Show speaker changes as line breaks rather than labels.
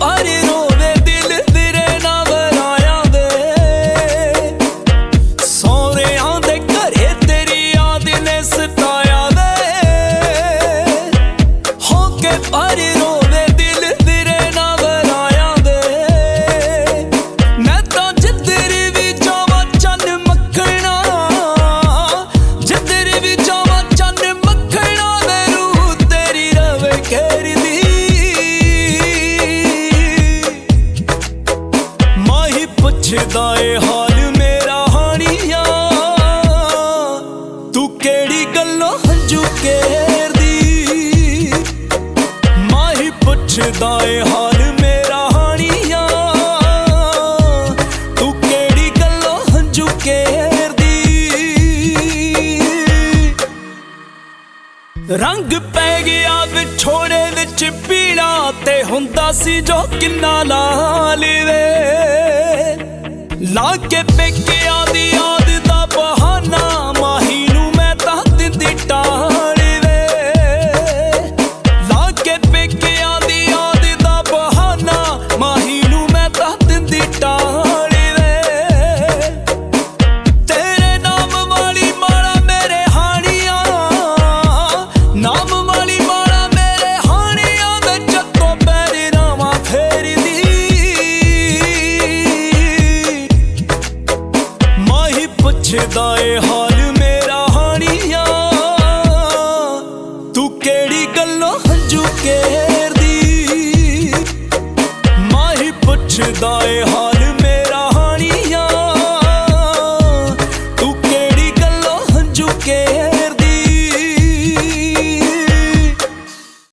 ਪਰ ਰੋਵੇ ਦਿਲ ਤੇਰੇ ਨਾ ਵਰਾਇਆ ਵੇ ਸੋਹਰਿਆਂ ਦੇ ਘਰੇ ਤੇਰੀ ਯਾਦ ਨੇ ਸਤਾਇਆ ਹੋ ਕੇ ਪਰ ਏ ਹਾਲ ਮੇਰਾ ਹਾਣੀਆ। ਤੂੰ ਕਿਹੜੀ ਗੱਲੋਂ ਹੰਝੂ ਕੇਰਦੀ ਮਾਹੀ ਪੁੱਛਦਾ ਹਾਲ ਮੇਰਾ ਹਾਣੀਆ। ਤੂੰ ਕਿਹੜੀ ਗੱਲੋਂ ਹੰਝੂ ਕੇਰਦੀ ਰੰਗ ਪੈ ਗਿਆ ਵਿਛੋੜੇ ਵਿੱਚ ਪੀੜਾ ਤੇ ਹੁੰਦਾ ਸੀ ਜੋ ਕਿੰਨਾ ਲਾਲ ਵੇ। ਲਾ ਕੇ ਪੇਕਿਆਂ ਦੀ ਪੁੱਛਦਾ ਏ ਹਾਲ ਮੇਰਾ ਹਾਣੀਆਂ। ਤੂੰ ਕਿਹੜੀ ਗੱਲੋਂ ਹੰਝੂ ਕੇਰਦੀ ਮਾਹੀ ਪੁੱਛਦਾ ਏ ਹਾਲ